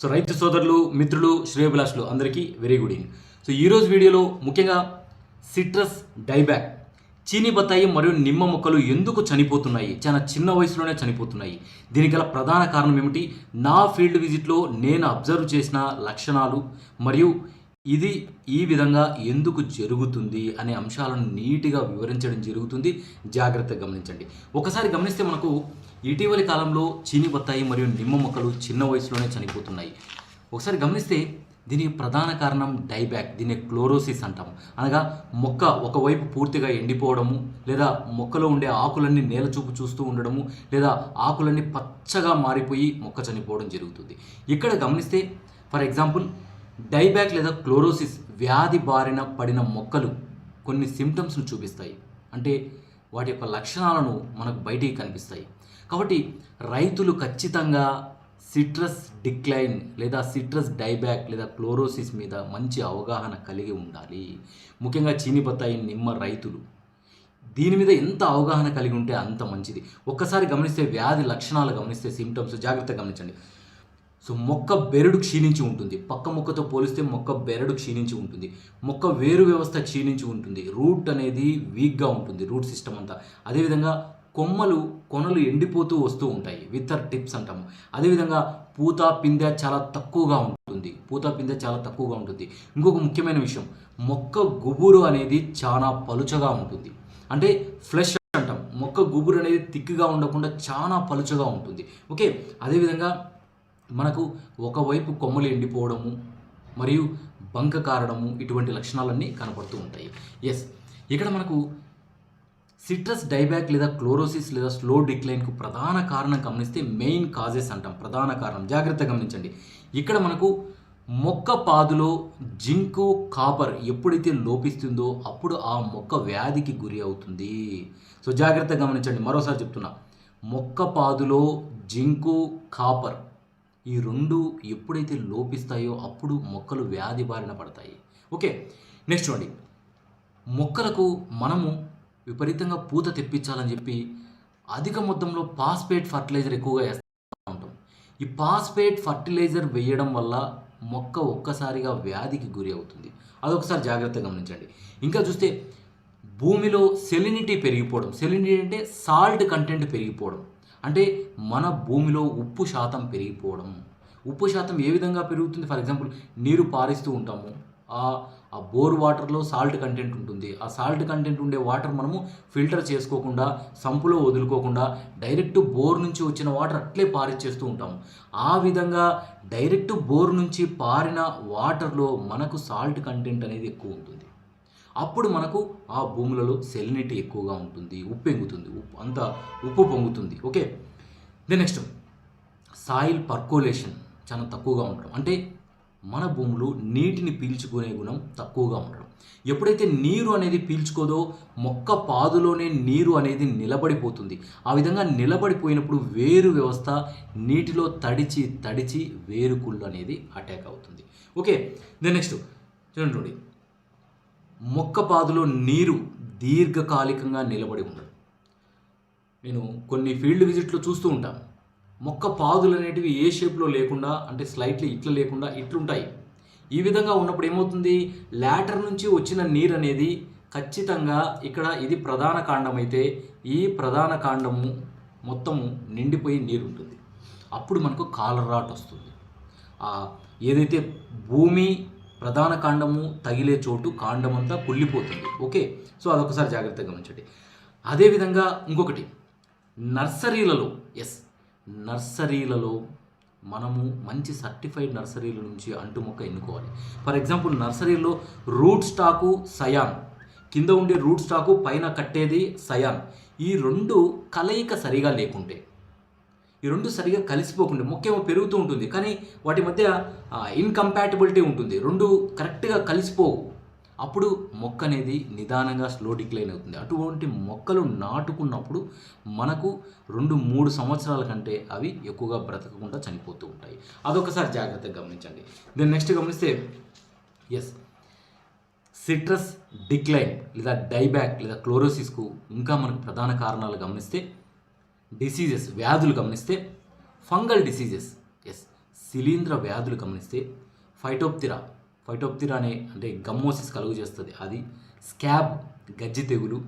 So రైతు సోదరులు మిత్రులు శ్రేయభిలాషులు అందరికీ వెరీ గుడ్ ఈవినింగ్ సో ఈరోజు వీడియోలో ముఖ్యంగా సిట్రస్ డైబ్యాక్ చీనీ బత్తాయి మరియు నిమ్మ మొక్కలు ఎందుకు చనిపోతున్నాయి? చాలా చిన్న వయసులోనే చనిపోతున్నాయి. దీనికి గల ప్రధాన కారణం ఏమిటి? నా ఫీల్డ్ విజిట్లో నేను అబ్జర్వ్ చేసిన లక్షణాలు మరియు ఇది ఈ విధంగా ఎందుకు జరుగుతుంది అనే అంశాలను నీటిగా వివరించడం జరుగుతుంది. జాగ్రత్తగా గమనించండి. ఒకసారి గమనిస్తే మనకు ఇటీవలి కాలంలో చీని బత్తాయి మరియు నిమ్మ మొక్కలు చిన్న వయసులోనే చనిపోతున్నాయి. ఒకసారి గమనిస్తే దీనికి ప్రధాన కారణం డైబ్యాక్ దీన్ని క్లోరోసిస్ అంటాం అనగా మొక్క ఒకవైపు పూర్తిగా ఎండిపోవడము లేదా మొక్కలో ఉండే ఆకులన్నీ నేల చూపు చూస్తూ ఉండడము లేదా ఆకులన్నీ పచ్చగా మారిపోయి మొక్క చనిపోవడం జరుగుతుంది. ఇక్కడ గమనిస్తే ఫర్ ఎగ్జాంపుల్ డైబ్యాక్ లేదా క్లోరోసిస్ వ్యాధి బారిన పడిన మొక్కలు కొన్ని సిమ్టమ్స్ను చూపిస్తాయి. అంటే వాటి యొక్క లక్షణాలను మనకు బయటికి కనిపిస్తాయి. కాబట్టి రైతులు ఖచ్చితంగా సిట్రస్ డిక్లైన్ లేదా సిట్రస్ డైబ్యాక్ లేదా క్లోరోసిస్ మీద మంచి అవగాహన కలిగి ఉండాలి. ముఖ్యంగా చీని బత్తాయి నిమ్మ రైతులు. దీని మీద ఎంత అవగాహన కలిగి ఉంటే అంత మంచిది. ఒక్కసారి గమనిస్తే వ్యాధి లక్షణాలు గమనిస్తే సిమ్టమ్స్ జాగ్రత్తగా గమనించండి. సో మొక్క బెరడు క్షీణించి ఉంటుంది. పక్క మొక్కతో పోలిస్తే మొక్క బెరడు క్షీణించి ఉంటుంది. మొక్క వేరు వ్యవస్థ క్షీణించి ఉంటుంది. రూట్ అనేది వీక్గా ఉంటుంది. రూట్ సిస్టమ్ అంతా. అదేవిధంగా కొమ్మలు కొనలు ఎండిపోతూ వస్తూ ఉంటాయి. విత్తర్ టిప్స్ అంటాము. అదేవిధంగా పూత పిందె చాలా తక్కువగా ఉంటుంది. పూత పిందె చాలా తక్కువగా ఉంటుంది. ఇంకొక ముఖ్యమైన విషయం. మొక్క గుబురు అనేది చాలా పలుచగా ఉంటుంది. అంటే ఫ్లెష్ అంటాం. మొక్క గుబురు అనేది తిక్కుగా ఉండకుండా చాలా పలుచగా ఉంటుంది. ఓకే అదేవిధంగా మనకు ఒకవైపు కొమ్మలు ఎండిపోవడము మరియు బంక కారడము ఇటువంటి లక్షణాలన్నీ కనపడుతూ ఉంటాయి. ఎస్ ఇక్కడ మనకు సిట్రస్ డైబ్యాక్ లేదా క్లోరోసిస్ లేదా స్లో డిక్లైన్కు ప్రధాన కారణం గమనిస్తే మెయిన్ కాజెస్ అంటాం. ప్రధాన కారణం. జాగ్రత్త గమనించండి. ఇక్కడ మనకు మొక్క పాదులో జింకు కాపర్ ఎప్పుడైతే లోపిస్తుందో అప్పుడు ఆ మొక్క వ్యాధికి గురి అవుతుంది. సో జాగ్రత్త గమనించండి. మరోసారి చెప్తున్నా. మొక్క పాదులో జింకు కాపర్ ఈ రెండు ఎప్పుడైతే లోపిస్తాయో అప్పుడు మొక్కలు వ్యాధి బారిన పడతాయి. ఓకే నెక్స్ట్ చూడండి. మొక్కలకు మనము విపరీతంగా పూత తెప్పించాలని చెప్పి అధిక మొత్తంలో పాస్పేట్ ఫర్టిలైజర్ ఎక్కువగా వేస్తూ ఉంటాం. ఈ పాస్పేట్ ఫర్టిలైజర్ వేయడం వల్ల మొక్క ఒక్కసారిగా వ్యాధికి గురి అవుతుంది. అదొకసారి జాగ్రత్తగా గమనించండి. ఇంకా చూస్తే భూమిలో సెలినిటీ పెరిగిపోవడం. సెలినిటీ అంటే సాల్ట్ కంటెంట్ పెరిగిపోవడం. అంటే మన భూమిలో ఉప్పు శాతం పెరిగిపోవడం. ఉప్పు శాతం ఏ విధంగా పెరుగుతుంది? ఫర్ ఎగ్జాంపుల్ నీరు పారిస్తూ ఉంటాము. ఆ ఆ బోర్ వాటర్లో సాల్ట్ కంటెంట్ ఉంటుంది. ఆ సాల్ట్ కంటెంట్ ఉండే వాటర్ మనము ఫిల్టర్ చేసుకోకుండా సంపులో వదులుకోకుండా డైరెక్ట్ బోర్ నుంచి వచ్చిన వాటర్ అట్లే పారిచ్చేస్తూ ఉంటాము. ఆ విధంగా డైరెక్ట్ బోర్ నుంచి పారిన వాటర్లో మనకు సాల్ట్ కంటెంట్ అనేది ఎక్కువ ఉంటుంది. అప్పుడు మనకు ఆ భూములలో సెలినిటీ ఎక్కువగా ఉంటుంది ఉప్పు ఎంగుతుంది ఉప్పు అంత ఉప్పు పొంగుతుంది. Okay? Then next soil percolation చాలా తక్కువగా ఉండడం. అంటే మన భూములు నీటిని పీల్చుకునే గుణం తక్కువగా ఉండడం. ఎప్పుడైతే నీరు అనేది పీల్చుకోదో మొక్క పాదులోనే నీరు అనేది నిలబడిపోతుంది. ఆ విధంగా నిలబడిపోయినప్పుడు వేరు వ్యవస్థ నీటిలో తడిచి తడిచి వేరుకుళ్ళు అనేది అటాక్ అవుతుంది. ఓకే? దెన్ నెక్స్ట్ చూడండి చూడండి. మొక్క పాదులో నీరు దీర్ఘకాలికంగా నిలబడి ఉండదు. నేను కొన్ని ఫీల్డ్ విజిట్లో చూస్తూ ఉంటాను మొక్క పాదులు అనేటివి ఏ షేప్లో లేకుండా అంటే స్లైట్లీ ఇట్లా లేకుండా ఇట్లుంటాయి. ఈ విధంగా ఉన్నప్పుడు ఏమవుతుంది? లాటర్ నుంచి వచ్చిన నీరు అనేది ఖచ్చితంగా ఇక్కడ ఇది ప్రధాన కాండం అయితే ఈ ప్రధాన కాండము మొత్తము నిండిపోయి నీరు ఉంటుంది అప్పుడు మనకు కాలరాట్ వస్తుంది ఏదైతే భూమి ప్రధాన కాండము తగిలే చోటు కాండం అంతా కుళ్ళిపోతుంది. ఓకే? సో అదొకసారి జాగ్రత్తగా గమనించండి. అదేవిధంగా ఇంకొకటి. నర్సరీలలో ఎస్ నర్సరీలలో మనము మంచి సర్టిఫైడ్ నర్సరీల నుంచి అంటు మొక్క ఎన్నుకోవాలి. ఫర్ ఎగ్జాంపుల్ నర్సరీలో రూట్ స్టాకు సయాన్. కింద ఉండే రూట్ స్టాకు పైన కట్టేది సయాన్. ఈ రెండు కలయిక సరిగా లేకుంటే ఈ రెండు సరిగా కలిసిపోకుండా ముఖ్యంగా పెరుగుతూ ఉంటుంది. కానీ వాటి మధ్య ఇన్కంపాటబిలిటీ ఉంటుంది. రెండు కరెక్ట్గా కలిసిపోవు. అప్పుడు మొక్క అనేది నిదానంగా స్లో డిక్లైన్ అవుతుంది. అటువంటి మొక్కలు నాటుకున్నప్పుడు మనకు రెండు మూడు సంవత్సరాల కంటే అవి ఎక్కువగా బ్రతకకుండా చనిపోతూ ఉంటాయి. అదొకసారి జాగ్రత్తగా గమనించండి. దెన్ నెక్స్ట్ గమనిస్తే ఎస్ సిట్రస్ డిక్లైన్ లేదా డైబ్యాక్ లేదా క్లోరోసిస్కు ఇంకా మనకు ప్రధాన కారణాలు గమనిస్తే డిసీజెస్ వ్యాధులు గమనిస్తే ఫంగల్ డిసీజెస్ ఎస్ శిలీంద్ర వ్యాధులు గమనిస్తే ఫైటోప్తిరా ఫైటోప్తిరా అనే అంటే గమ్మోసిస్ కలుగు చేస్తుంది అది స్కాబ్ గజ్జి తెగులు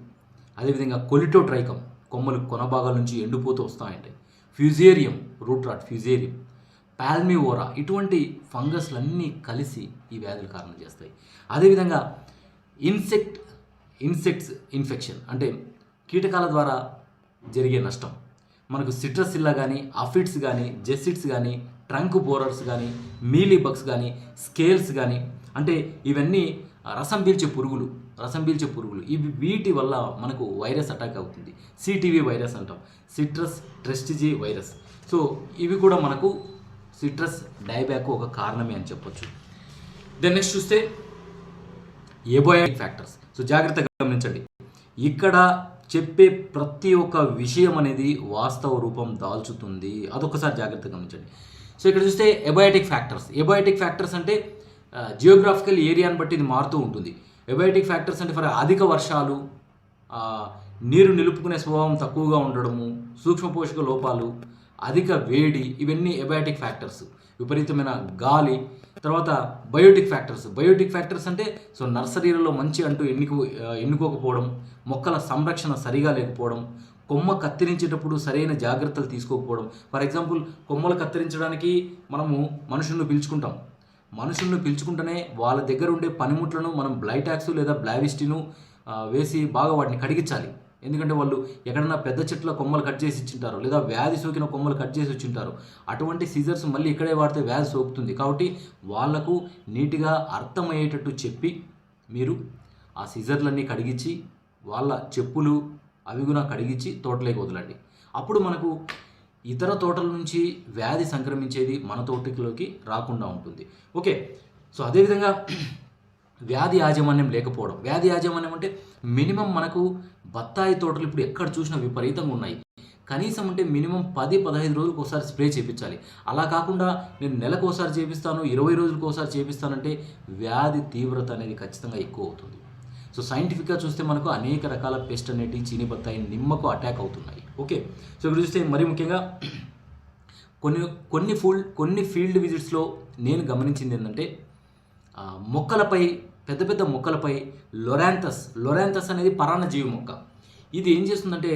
అదేవిధంగా కొలిటోట్రైకం కొమ్మలు కొన భాగాల నుంచి ఎండిపోతూ వస్తాయంటే fusarium root rot fusarium palmivora ఇటువంటి ఫంగస్లన్నీ కలిసి ఈ వ్యాధులు కారణం చేస్తాయి. అదేవిధంగా ఇన్సెక్ట్ ఇన్సెక్ట్స్ ఇన్ఫెక్షన్ అంటే కీటకాల ద్వారా జరిగే నష్టం మనకు సిట్రసిల్లా కానీ అఫిడ్స్ కానీ జెసిడ్స్ కానీ ట్రంక్ బోరర్స్ కానీ మీలీ బగ్స్ కానీ స్కేల్స్ కానీ అంటే ఇవన్నీ రసం పీల్చే పురుగులు రసం పీల్చే పురుగులు. ఇవి వీటి వల్ల మనకు వైరస్ అటాక్ అవుతుంది. సిటీవీ వైరస్ అంటాం. Citrus tristeza virus. సో ఇవి కూడా మనకు సిట్రస్ డైబ్యాక్ ఒక కారణమే అని చెప్పొచ్చు. దెన్ నెక్స్ట్ చూస్తే ఏబోయాటిక్ ఫ్యాక్టర్స్ సో జాగ్రత్తగా గమనించండి. ఇక్కడ చెప్పే ప్రతి ఒక్క విషయం అనేది వాస్తవ రూపం దాల్చుతుంది. అదొకసారి జాగ్రత్తగా గమనించండి. సో ఇక్కడ చూస్తే ఎబయాటిక్ ఫ్యాక్టర్స్. ఎబయాటిక్ ఫ్యాక్టర్స్ అంటే జియోగ్రాఫికల్ ఏరియాని బట్టి ఇది మారుతూ ఉంటుంది. ఎబయాటిక్ ఫ్యాక్టర్స్ అంటే ఫర్ అధిక వర్షాలు నీరు నిలుపుకునే స్వభావం తక్కువగా ఉండడము సూక్ష్మ పోషక లోపాలు అధిక వేడి ఇవన్నీ ఎబయాటిక్ ఫ్యాక్టర్స్. విపరీతమైన గాలి తర్వాత బయోటిక్ ఫ్యాక్టర్స్. బయోటిక్ ఫ్యాక్టర్స్ అంటే సో నర్సరీలలో మంచి అంటూ ఎన్నుకో ఎన్నుకోకపోవడం మొక్కల సంరక్షణ సరిగా లేకపోవడం కొమ్మ కత్తిరించేటప్పుడు సరైన జాగ్రత్తలు తీసుకోకపోవడం. ఫర్ ఎగ్జాంపుల్ కొమ్మలు కత్తిరించడానికి మనము మనుషులను పిలుచుకుంటాం. మనుషులను పిలుచుకుంటేనే వాళ్ళ దగ్గర ఉండే పనిముట్లను మనం బ్లైటాక్స్ లేదా బ్లావిస్టిను వేసి బాగా వాటిని కడిగించాలి ఎందుకంటే వాళ్ళు ఎక్కడన్నా పెద్ద చెట్ల కొమ్మలు కట్ చేసి ఇచ్చింటారు లేదా వ్యాధి సోకిన కొమ్మలు కట్ చేసి వచ్చింటారు అటువంటి సీజర్స్ మళ్ళీ ఇక్కడే వాడితే వ్యాధి సోకుతుంది. కాబట్టి వాళ్ళకు నీట్గా అర్థమయ్యేటట్టు చెప్పి మీరు ఆ సీజర్లన్నీ కడిగించి వాళ్ళ చెప్పులు అవి కూడా కడిగించి తోటలోకి వదలండి. అప్పుడు మనకు ఇతర తోటల నుంచి వ్యాధి సంక్రమించేది మన తోటలోకి రాకుండా ఉంటుంది. ఓకే. సో అదేవిధంగా వ్యాధి యాజమాన్యం లేకపోవడం. వ్యాధి యాజమాన్యం అంటే మినిమం మనకు బత్తాయి తోటలు ఇప్పుడు ఎక్కడ చూసినా విపరీతంగా ఉన్నాయి. కనీసం అంటే మినిమం పది పదహైదు రోజులకు ఒకసారి స్ప్రే చేయించాలి అలా కాకుండా నేను నెలకు ఒకసారి చేపిస్తాను ఇరవై రోజులకు ఒకసారి చేపిస్తానంటే వ్యాధి తీవ్రత అనేది ఖచ్చితంగా ఎక్కువ అవుతుంది. సో సైంటిఫిక్గా చూస్తే మనకు అనేక రకాల పెస్ట్ అనేటివి చీని బత్తాయి నిమ్మకు అటాక్ అవుతున్నాయి. ఓకే? సో ఇప్పుడు చూస్తే మరి ముఖ్యంగా కొన్ని కొన్ని ఫుల్ కొన్ని ఫీల్డ్ విజిట్స్లో నేను గమనించింది ఏంటంటే మొక్కలపై పెద్ద పెద్ద మొక్కలపై లొరాంతస్ లొరాంతస్ అనేది పరాన్నజీవి మొక్క. ఇది ఏం చేస్తుందంటే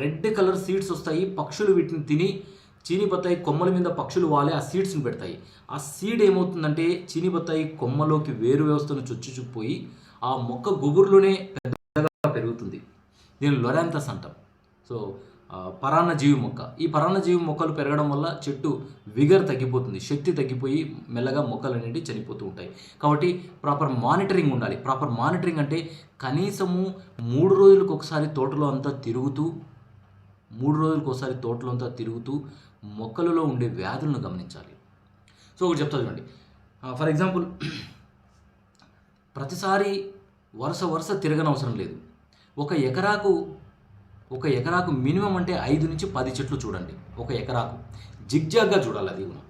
రెడ్ కలర్ సీడ్స్ వస్తాయి పక్షులు వీటిని తిని చీనిబత్తాయి కొమ్మల మీద పక్షులు వాలే ఆ సీడ్స్ని పెడతాయి. ఆ సీడ్ ఏమవుతుందంటే చీనిబత్తాయి కొమ్మలోకి వేరు వ్యవస్థను చొచ్చుచుకుపోయి ఆ మొక్క గుబురులోనే పెద్దగా పెరుగుతుంది. దీని లొరాంతస్ అంటాం. సో పరాన్నజీవి మొక్క. ఈ పరాన్నజీవి మొక్కలు పెరగడం వల్ల చెట్టు విగర్ తగ్గిపోతుంది. శక్తి తగ్గిపోయి మెల్లగా మొక్కలు అనేవి చనిపోతూ ఉంటాయి. కాబట్టి ప్రాపర్ మానిటరింగ్ ఉండాలి. ప్రాపర్ మానిటరింగ్ అంటే కనీసము మూడు రోజులకు ఒకసారి తోటలో అంతా తిరుగుతూ మూడు రోజులకు ఒకసారి తోటలో అంతా తిరుగుతూ మొక్కలలో ఉండే వ్యాధులను గమనించాలి. సో ఒకటి చెప్తా చూడండి. ఫర్ ఎగ్జాంపుల్ ప్రతిసారి వరుస వరుస తిరగనవసరం లేదు. ఒక ఎకరాకు ఒక ఎకరాకు మినిమం అంటే ఐదు నుంచి పది చెట్లు చూడండి. ఒక ఎకరాకు. జిగ్జాగ్గా చూడాలి అది మనం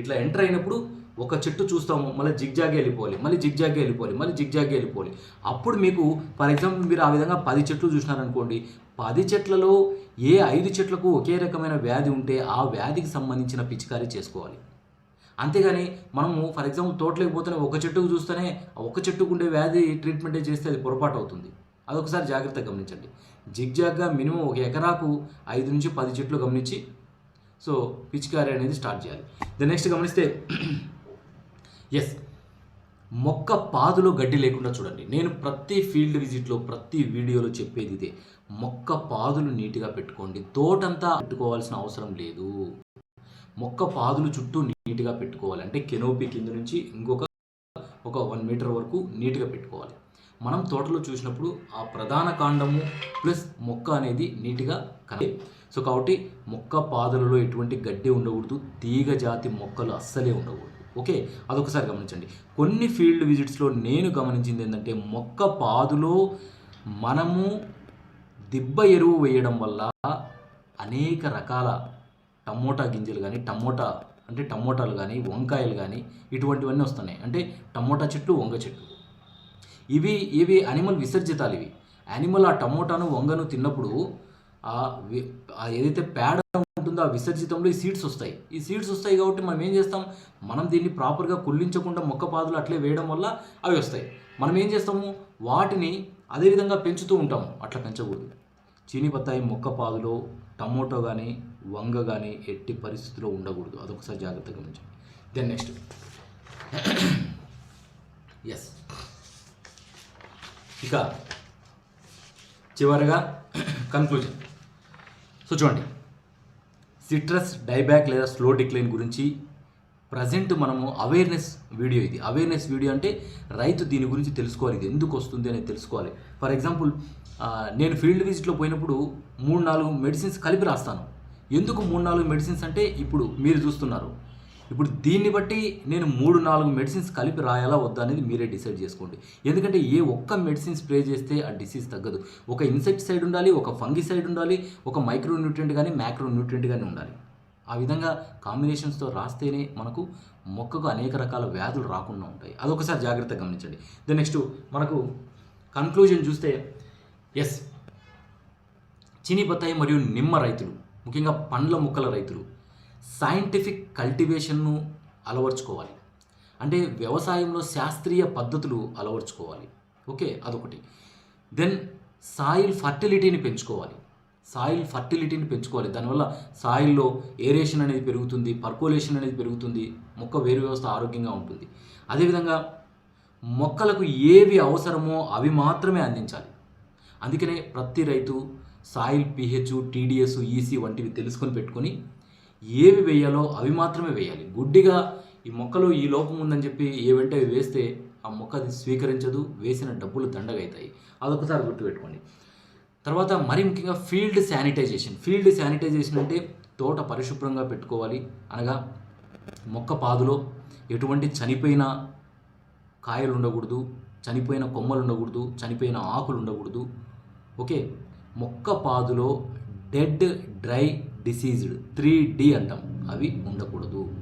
ఇట్లా ఎంటర్ అయినప్పుడు ఒక చెట్టు చూస్తాము మళ్ళీ జిగ్జాగ్ వెళ్ళిపోవాలి మళ్ళీ జిగ్జాగ్ వెళ్ళిపోవాలి మళ్ళీ జిగ్జాగ్ వెళ్ళిపోవాలి. అప్పుడు మీకు ఫర్ ఎగ్జాంపుల్ మీరు ఆ విధంగా పది చెట్లు చూసినారనుకోండి పది చెట్లలో ఏ ఐదు చెట్లకు ఒకే రకమైన వ్యాధి ఉంటే ఆ వ్యాధికి సంబంధించిన పిచికారీ చేసుకోవాలి. అంతేగాని మనము ఫర్ ఎగ్జాంపుల్ తోటలోకి పోతేనే ఒక చెట్టుకు చూస్తేనే ఒక చెట్టుకు ఉండే వ్యాధి ట్రీట్మెంటే చేస్తే అది పొరపాటు అవుతుంది. అదొకసారి జాగ్రత్తగా గమనించండి. జిగ్జాగ్గా మినిమం ఒక ఎకరాకు ఐదు నుంచి పది చెట్లు గమనించి సో పిచికారీ అనేది స్టార్ట్ చేయాలి. ద నెక్స్ట్ గమనిస్తే ఎస్ మొక్క పాదులో గడ్డి లేకుండా చూడండి. నేను ప్రతి ఫీల్డ్ విజిట్లో ప్రతి వీడియోలో చెప్పేది ఇదే. మొక్క పాదులు నీట్గా పెట్టుకోండి. తోటంతా పెట్టుకోవాల్సిన అవసరం లేదు. మొక్క పాదులు చుట్టూ నీట్గా పెట్టుకోవాలి. అంటే కెనోపీ కింద నుంచి ఇంకొక ఒక వన్ మీటర్ వరకు నీట్గా పెట్టుకోవాలి. మనం తోటలో చూసినప్పుడు ఆ ప్రధాన కాండము ప్లస్ మొక్క అనేది నీట్గా కనే సో కాబట్టి మొక్క పాదులలో ఎటువంటి గడ్డి ఉండకూడదు తీగ జాతి మొక్కలు అస్సలే ఉండకూడదు. ఓకే? అదొకసారి గమనించండి. కొన్ని ఫీల్డ్ విజిట్స్లో నేను గమనించింది ఏంటంటే మొక్క పాదులో మనము దిబ్బ ఎరువు వేయడం వల్ల అనేక రకాల టమోటా గింజలు కానీ టమోటా అంటే టమోటాలు కానీ వంకాయలు కానీ ఇటువంటివన్నీ వస్తున్నాయి. అంటే టమోటా చెట్టు వంగ చెట్టు. ఇవి ఇవి అనిమల్ విసర్జితాలు ఇవి. యానిమల్ ఆ టమోటాను వంగను తిన్నప్పుడు ఏదైతే పేడ ఉంటుందో ఉంటుందో ఆ విసర్జితంలో ఈ సీడ్స్ వస్తాయి. ఈ సీడ్స్ వస్తాయి కాబట్టి మనం ఏం చేస్తాం? మనం దీన్ని ప్రాపర్గా కుళ్ళించకుండా మొక్క పాదులు అట్లే వేయడం వల్ల అవి వస్తాయి. మనం ఏం చేస్తాము? వాటిని అదేవిధంగా పెంచుతూ ఉంటాము. అట్లా పెంచకూడదు. చీని బత్తాయి మొక్క పాదులో టమోటో కానీ వంగ కానీ ఎట్టి పరిస్థితిలో ఉండకూడదు. అదొకసారి జాగ్రత్తగా గమనించండి. దెన్ నెక్స్ట్ ఎస్ ఇక చివరగా కన్క్లూజన్ సో చూడండి సిట్రస్ డైబ్యాక్ లేదా స్లో డిక్లైన్ గురించి ప్రజెంట్ మనము అవేర్నెస్ వీడియో ఇది. అవేర్నెస్ వీడియో అంటే రైతు దీని గురించి తెలుసుకోవాలి. ఇది ఎందుకు వస్తుంది అనేది తెలుసుకోవాలి. ఫర్ ఎగ్జాంపుల్ నేను ఫీల్డ్ విజిట్లో పోయినప్పుడు మూడు నాలుగు మెడిసిన్స్ కలిపి రాస్తాను. ఎందుకు మూడు నాలుగు మెడిసిన్స్ అంటే ఇప్పుడు మీరు చూస్తున్నారు. ఇప్పుడు దీన్ని బట్టి నేను మూడు నాలుగు మెడిసిన్స్ కలిపి రాయాలా వద్దా అనేది మీరే డిసైడ్ చేసుకోండి. ఎందుకంటే ఏ ఒక్క మెడిసిన్ స్ప్రే చేస్తే ఆ డిసీజ్ తగ్గదు. ఒక ఇన్సెక్ట్ సైడ్ ఉండాలి ఒక ఫంగి సైడ్ ఉండాలి ఒక మైక్రో న్యూట్రియంట్ కానీ మ్యాక్రో న్యూట్రియంట్ కానీ ఉండాలి. ఆ విధంగా కాంబినేషన్స్తో రాస్తేనే మనకు మొక్కకు అనేక రకాల వ్యాధులు రాకుండా ఉంటాయి. అదొకసారి జాగ్రత్తగా గమనించండి. దెన్ నెక్స్ట్ మనకు కన్క్లూజన్ చూస్తే ఎస్ చిని బత్తాయి మరియు నిమ్మ రైతులు ముఖ్యంగా పండ్ల మొక్కల రైతులు. సైంటిఫిక్ కల్టివేషన్ను అలవర్చుకోవాలి. అంటే వ్యవసాయంలో శాస్త్రీయ పద్ధతులు అలవర్చుకోవాలి. ఓకే అదొకటి. దెన్ సాయిల్ ఫర్టిలిటీని పెంచుకోవాలి. సాయిల్ ఫర్టిలిటీని పెంచుకోవాలి. దానివల్ల సాయిల్లో ఏరేషన్ అనేది పెరుగుతుంది పర్కోలేషన్ అనేది పెరుగుతుంది మొక్క వేరు వ్యవస్థ ఆరోగ్యంగా ఉంటుంది. అదేవిధంగా మొక్కలకు ఏవి అవసరమో అవి మాత్రమే అందించాలి. అందుకనే ప్రతి రైతు సాయిల్ పిహెచ్ టీడీఎస్ ఈసీ వంటివి తెలుసుకొని పెట్టుకొని ఏవి వేయాలో అవి మాత్రమే వేయాలి. గుడ్డిగా ఈ మొక్కలో ఈ లోపం ఉందని చెప్పి ఏవంటే అవి వేస్తే ఆ మొక్క అది స్వీకరించదు వేసిన డబ్బులు దండగా అవుతాయి అదొకసారి గుర్తుపెట్టుకోండి. తర్వాత మరి ముఖ్యంగా ఫీల్డ్ శానిటైజేషన్. ఫీల్డ్ శానిటైజేషన్ అంటే తోట పరిశుభ్రంగా పెట్టుకోవాలి. అనగా మొక్క పాదులో ఎటువంటి చనిపోయిన కాయలు ఉండకూడదు చనిపోయిన కొమ్మలు ఉండకూడదు చనిపోయిన ఆకులు ఉండకూడదు. ఓకే? మొక్క పాదులో dead dry diseased three D అంటాం. అవి ఉండకూడదు.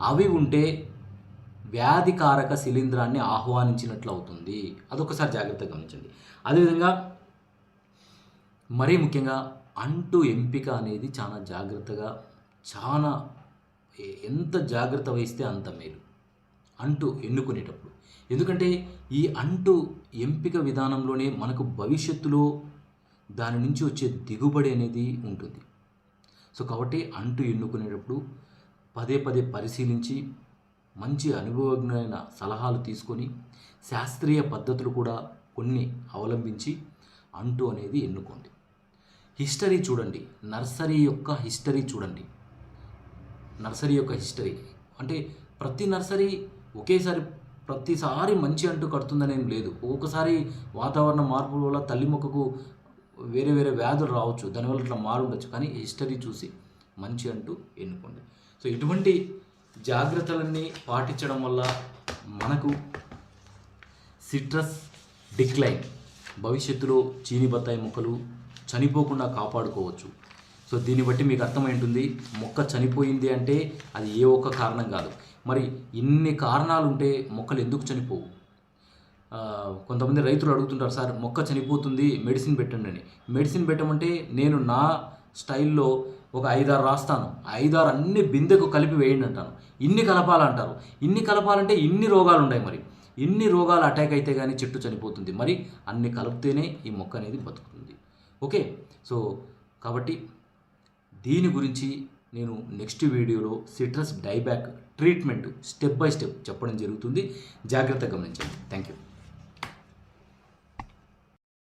అవి ఉంటే వ్యాధికారక శిలీంధ్రాన్ని ఆహ్వానించినట్లు అవుతుంది అదొకసారి జాగ్రత్తగా గమనించండి. అదేవిధంగా మరీ ముఖ్యంగా అంటు ఎంపిక అనేది చాలా జాగ్రత్తగా చాలా ఎంత జాగ్రత్త వహిస్తే అంత మేలు. అంటు ఎన్నుకునేటప్పుడు. ఎందుకంటే ఈ అంటు ఎంపిక విధానంలోనే మనకు భవిష్యత్తులో దాని నుంచి వచ్చే దిగుబడి అనేది ఉంటుంది. సో కాబట్టి అంటు ఎన్నుకునేటప్పుడు పదే పదే పరిశీలించి మంచి అనుభవజ్ఞమైన సలహాలు తీసుకొని శాస్త్రీయ పద్ధతులు కూడా కొన్ని అవలంబించి అంటు అనేది ఎన్నుకోండి. హిస్టరీ చూడండి. నర్సరీ యొక్క హిస్టరీ చూడండి. నర్సరీ యొక్క హిస్టరీ. అంటే ప్రతి నర్సరీ ఒకేసారి ప్రతిసారి మంచి అంటూ కడుతుందనేం లేదు. ఒక్కొక్కసారి వాతావరణ మార్పుల వల్ల తల్లి మొక్కకు వేరే వేరే వ్యాధులు రావచ్చు దానివల్ల ఇట్లా మారుండొచ్చు కానీ హిస్టరీ చూసి మంచి అంటూ ఎన్నుకోండి. సో ఇటువంటి జాగ్రత్తలన్నీ పాటించడం వల్ల మనకు సిట్రస్ డిక్లైన్ భవిష్యత్తులో చీని బత్తాయి మొక్కలు చనిపోకుండా కాపాడుకోవచ్చు. సో దీన్ని బట్టి మీకు అర్థమై ఉంటుంది మొక్క చనిపోయింది అంటే అది ఏ ఒక్క కారణం కాదు. మరి ఇన్ని కారణాలు ఉంటే మొక్కలు ఎందుకు చనిపోవు? కొంతమంది రైతులు అడుగుతుంటారు సార్ మొక్క చనిపోతుంది మెడిసిన్ పెట్టండి అని. మెడిసిన్ పెట్టమంటే నేను నా స్టైల్లో ఒక ఐదారు రాస్తాను. ఐదారు అన్ని బిందెకు కలిపి వేయండి అంటాను. ఇన్ని కలపాలంటారు. ఇన్ని కలపాలంటే ఇన్ని రోగాలు ఉన్నాయి మరి. ఇన్ని రోగాలు అటాక్ అయితే కానీ చెట్టు చనిపోతుంది. మరి అన్ని కలిపితేనే ఈ మొక్క అనేది బతుకుతుంది. ఓకే? సో కాబట్టి దీని గురించి నేను నెక్స్ట్ వీడియోలో citrus dieback treatment step by step చెప్పడం జరుగుతుంది. జాగ్రత్తగా గమనించండి. Thank you